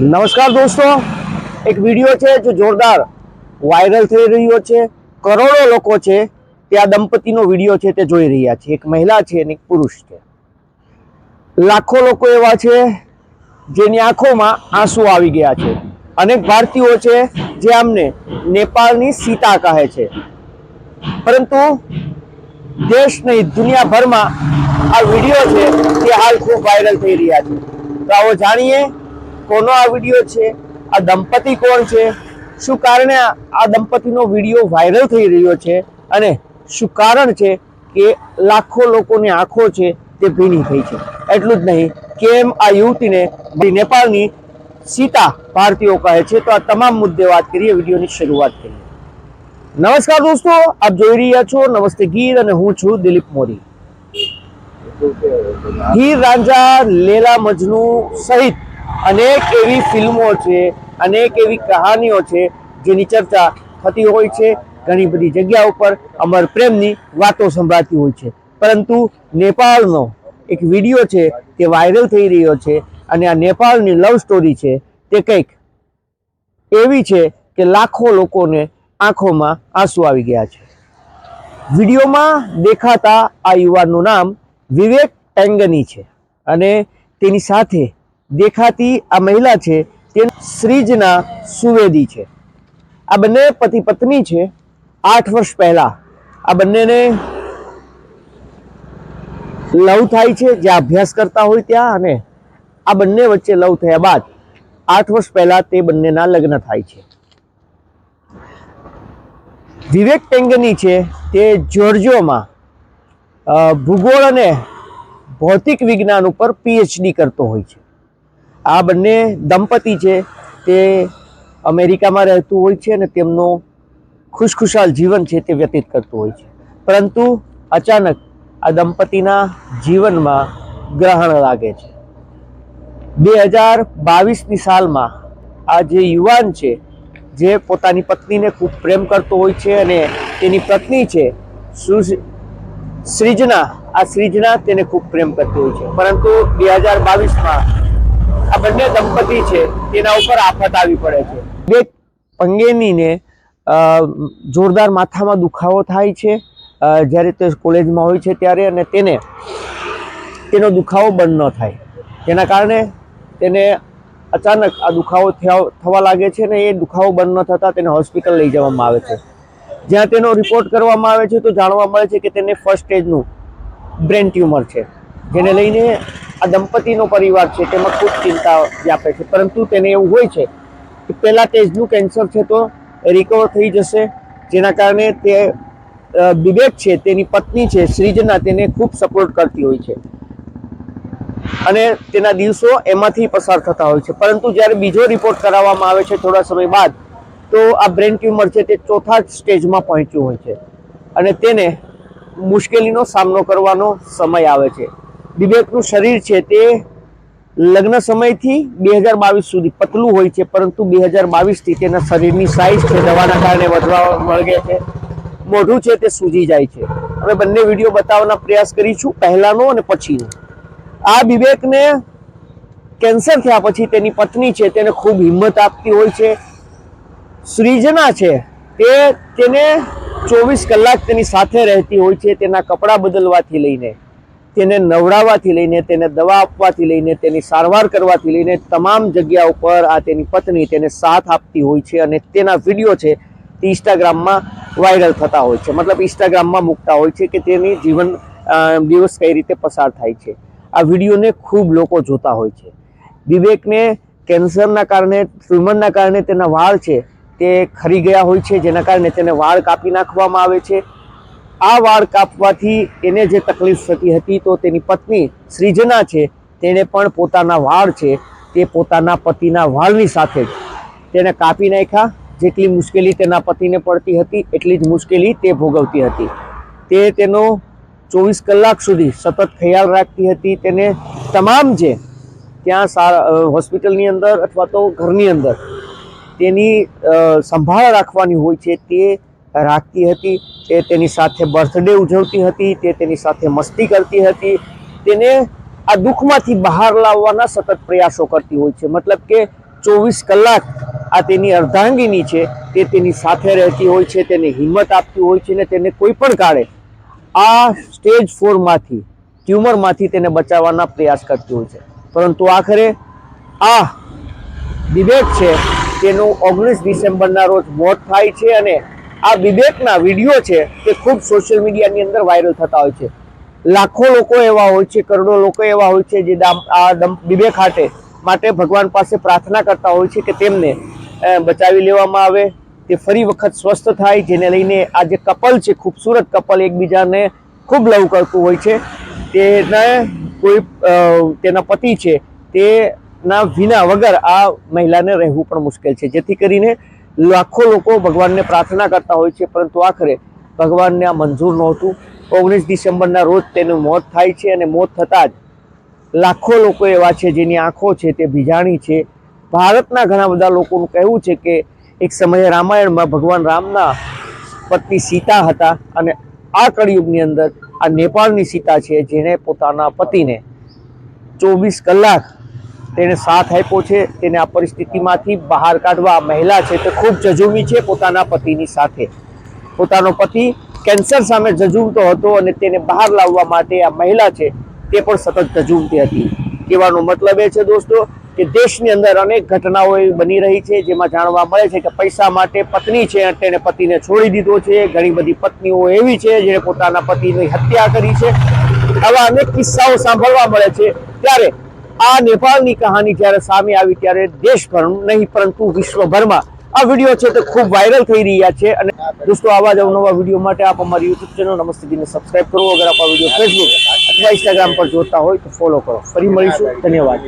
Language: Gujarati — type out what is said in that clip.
નમસ્કાર દોસ્તો. એક વીડિયો છે જે જોરદાર વાયરલ થઈ રહ્યો છે. કરોડો લોકો છે તે આ દંપતીનો વીડિયો છે તે જોઈ રહ્યા છે. એક મહિલા છે અને એક પુરુષ છે. લાખો લોકો એવા છે જેની આંખોમાં આંસુ આવી ગયા છે. અનેક ભારતીયો છે જે આમને નેપાળની સીતા કહે છે. પરંતુ દેશ નહીં, દુનિયાભરમાં આ વીડિયો છે તે હાલ ખૂબ વાયરલ થઈ રહ્યા છે. તો આવો જાણીએ કોનો આ વીડિયો છે? આ દંપતી કોણ છે? શું કારણે આ દંપતીનો વીડિયો વાયરલ થઈ રહ્યો છે? અને શું કારણ છે કે લાખો લોકોની આંખો છે તે ભીની થઈ છે? એટલું જ નહીં, કેમ આ યુવતીને નેપાળની સીતા ભારતીયો કહે છે. તો આ તમામ મુદ્દે વાત કરીએ, વિડીયોની શરૂઆત કરીએ. નમસ્કાર દોસ્તો, આપ જોઈ રહ્યા છો નમસ્તે ગીર અને હું છું દિલીપ મોરી. હીર રાંઝા લેલા મજનુ સહિત અનેક એવી ફિલ્મો છે, અનેક એવી કહાનીઓ છે, જેની ચર્ચા થતી હોય છે ઘણી બધી જગ્યા ઉપર અમર પ્રેમની વાતો સંભળાતી હોય છે. પરંતુ નેપાળનો એક વીડિયો છે તે વાયરલ થઈ રહ્યો છે અને આ નેપાળની લવ સ્ટોરી છે તે કંઈક એવી છે કે લાખો લોકોને આંખોમાં આંસુ આવી ગયા છે. વિડીયોમાં દેખાતા આ યુવાનનું નામ વિવેક ટેંગની છે અને તેની સાથે દેખાતી આ મહિલા છે તે શ્રીજના સુવેદી છે. આ બંને પતિ પત્ની છે આઠ વર્ષ પહેલા. આ બંનેને લવ થાય છે જ્યાં અભ્યાસ કરતા હોય ત્યાં અને આ બંને વચ્ચે લવ થયા બાદ આઠ વર્ષ પહેલા તે બંનેના લગ્ન થાય છે. વિવેક ટેંગની છે તે જોર્જિયોમાં ભૂગોળ અને ભૌતિક વિજ્ઞાન ઉપર પીએચડી કરતો હોય છે. આ બંને દંપતી છે. તે અમેરિકામાં રહેતું હોય છે અને તેમનો ખુશખુશાલ જીવન છે તે વ્યતીત કરતું હોય છે. પરંતુ અચાનક આ દંપતીના જીવનમાં ગ્રહણ લાગે છે. બે હજાર બાવીસની સાલમાં આ જે યુવાન છે, જે પોતાની પત્નીને ખૂબ પ્રેમ કરતો હોય છે અને તેની પત્ની છે, સૃજ- સૃજના આ સૃજના તેને ખૂબ પ્રેમ કરતી હોય છે. પરંતુ બે હજાર બાવીસમાં આ બંને દંપતી છે તેના ઉપર આફત આવી પડે છે. બે પંગેનીને જોરદાર માથામાં દુખાવો થાય છે. જ્યારે તે કોલેજમાં હોય છે ત્યારે અને તેને તેનો દુખાવો બંધ ન થાય. તેના કારણે તેને અચાનક આ દુખાવો થવા લાગે છે ને એ દુખાવો બંધ ન થતાં તેને હોસ્પિટલ લઈ જવામાં આવે છે. જ્યાં તેનો રિપોર્ટ કરવામાં આવે છે તો જાણવા મળે છે કે તેને ફર્સ્ટ સ્ટેજનું બ્રેન ટ્યુમર છે. જેને લઈને આ દંપતીનો પરિવાર છે, તેમાં ખૂબ ચિંતા વ્યાપે છે, પરંતુ તેને એવું હોય છે કે પહેલાં સ્ટેજનું કેન્સર છે તો રિકવર થઈ જશે, જેના કારણે તે વિવેક છે, તેની પત્ની છે સૃજના તેને ખૂબ સપોર્ટ કરતી હોય છે. અને તેના દિવસો એમાંથી પસાર થતા હોય છે, પરંતુ જ્યારે બીજો રિપોર્ટ કરાવવામાં આવે છે થોડા સમય બાદ, તો આ બ્રેન ટ્યુમર છે તે ચોથા સ્ટેજમાં પહોંચ્યું હોય છે. અને તેને મુશ્કેલીનો સામનો કરવાનો સમય આવે છે. વિવેકનું શરીર છે તે લગ્ન સમયથી બે હજાર બાવીસ સુધી પતલું હોય છે, પરંતુ બે હજાર બાવીસથી તેના શરીરની સાઇઝ છે, દવાના કારણે વધવા મળગે છે. મોઢું છે તે સૂજી જાય છે. અમે બંને વીડિયો બતાવવાના પ્રયાસ કરીશું, પહેલાંનો અને પછીનો. આ વિવેકને કેન્સર થયા પછી તેની પત્ની છે, તેને ખૂબ હિંમત આપતી હોય છે. સૃજના છે, તે તેને ચોવીસ કલાક તેની સાથે રહેતી હોય છે, તેના કપડાં બદલવાથી લઈને. તેને નવડાવવાથી લઈને, તેને દવા આપવાથી લઈને, તેની સારવાર કરવાથી લઈને તમામ જગ્યા ઉપર આ તેની પત્ની તેને સાથ આપતી હોય છે અને તેના વીડિયો છે તે ઇન્સ્ટાગ્રામમાં વાયરલ થતા હોય છે. મતલબ ઇન્સ્ટાગ્રામમાં મૂકતા હોય છે કે તેની જીવન દિવસ કઈ રીતે પસાર થાય છે. આ વિડીયોને ખૂબ લોકો જોતા હોય છે. વિવેકને કેન્સરના કારણે, ટ્યુમરના કારણે તેના વાળ છે તે ખરી ગયા હોય છે, જેના કારણે તેને વાળ કાપી નાખવામાં આવે છે. આ વાળ કાપવાથી એને જે તકલીફ થતી હતી તો તેની પત્ની સૃજના છે, તેણે પણ પોતાના વાળ છે, તે પોતાના પતિના વાળની સાથે જ તેને કાપી નાખ્યા. જેટલી મુશ્કેલી તેના પતિને પડતી હતી, એટલી જ મુશ્કેલી તે ભોગવતી હતી. તે તેનો ચોવીસ કલાક સુધી સતત ખ્યાલ રાખતી હતી. તેને તમામ જે ત્યાં હોસ્પિટલની અંદર અથવા તો ઘરની અંદર તેની સંભાળ રાખવાની હોય છે તે રાખતી હતી, તે તેની સાથે બર્થડે ઉજવતી હતી, તે તેની સાથે મસ્તી કરતી હતી, તેને આ દુઃખમાંથી બહાર લાવવાના સતત પ્રયાસો કરતી હોય છે. મતલબ કે ચોવીસ કલાક આ તેની અર્ધાંગીની છે, તે તેની સાથે રહેતી હોય છે, તેને હિંમત આપતી હોય છે ને તેને કોઈ પણ કાળે આ સ્ટેજ ફોરમાંથી ટ્યુમરમાંથી તેને બચાવવાના પ્રયાસ કરતી હોય છે. પરંતુ આખરે આ વિવેક છે, તેનું ઓગણીસ ડિસેમ્બરના રોજ મોત થાય છે અને આ વિવેકના વીડિયો છે તે ખૂબ સોશિયલ મીડિયાની અંદર વાયરલ થતા હોય છે. લાખો લોકો એવા હોય છે, કરોડો લોકો એવા હોય છે જે આ વિવેક હાટે માટે ભગવાન પાસે પ્રાર્થના કરતા હોય છે કે તેમને બચાવી લેવામાં આવે, તે ફરી વખત સ્વસ્થ થાય, જેને લઈને આ જે કપલ છે, ખૂબસૂરત કપલ એકબીજાને ખૂબ લવ કરતું હોય છે. તેને કોઈ તેના પતિ છે, તેના વિના વગર આ મહિલાને રહેવું પણ મુશ્કેલ છે. જેથી કરીને લાખો લોકો ભગવાનને પ્રાર્થના કરતા હોય છે, પરંતુ આખરે ભગવાનને આ મંજૂર નહોતું. ઓગણીસ ડિસેમ્બરના રોજ તેનું મોત થાય છે અને મોત થતાં જ લાખો લોકો એવા છે જેની આંખો છે તે ભીજાણી છે. ભારતના ઘણા બધા લોકોનું કહેવું છે કે એક સમયે રામાયણમાં ભગવાન રામના પત્ની સીતા હતા અને આ કળિયુગની અંદર આ નેપાળની સીતા છે જેણે પોતાના પતિને ચોવીસ કલાક તેણે સાથ આપ્યો છે. તેને આ પરિસ્થિતિમાંથી બહાર કાઢવા મહિલા છે તે ખૂબ જજુમી છે પોતાના પતિની સાથે. પોતાનો પતિ કેન્સર સામે જજુમતો હતો અને તેને બહાર લાવવા માટે આ મહિલા છે તે પણ સતત જજુમતી હતી. કહેવાનો મતલબ એ છે દોસ્તો કે દેશની અંદર અનેક ઘટનાઓ એવી બની રહી છે જેમાં જાણવા મળે છે કે પૈસા માટે પત્ની છે તેણે પતિને છોડી દીધો છે. ઘણી બધી પત્નીઓ એવી છે જેણે પોતાના પતિની હત્યા કરી છે. આવા અનેક કિસ્સાઓ સાંભળવા મળે છે. ત્યારે આ નેપાળની કહાની જ્યારે સામે આવી ત્યારે દેશભર નહીં, પરંતુ વિશ્વભરમાં. આ વીડિયો છે તે ખૂબ વાયરલ થઈ રહ્યા છે અને દોસ્તો, આવા જ અવનવા વીડિયો માટે આપ અમારી યુટ્યુબ ચેનલ નમસ્તે જીને સબસ્ક્રાઇબ કરો. અગર આપ આ વીડિયો ફેસબુક અથવા ઇન્સ્ટાગ્રામ પર જોતા હોય તો ફોલો કરો. ફરી મળીશું. ધન્યવાદ.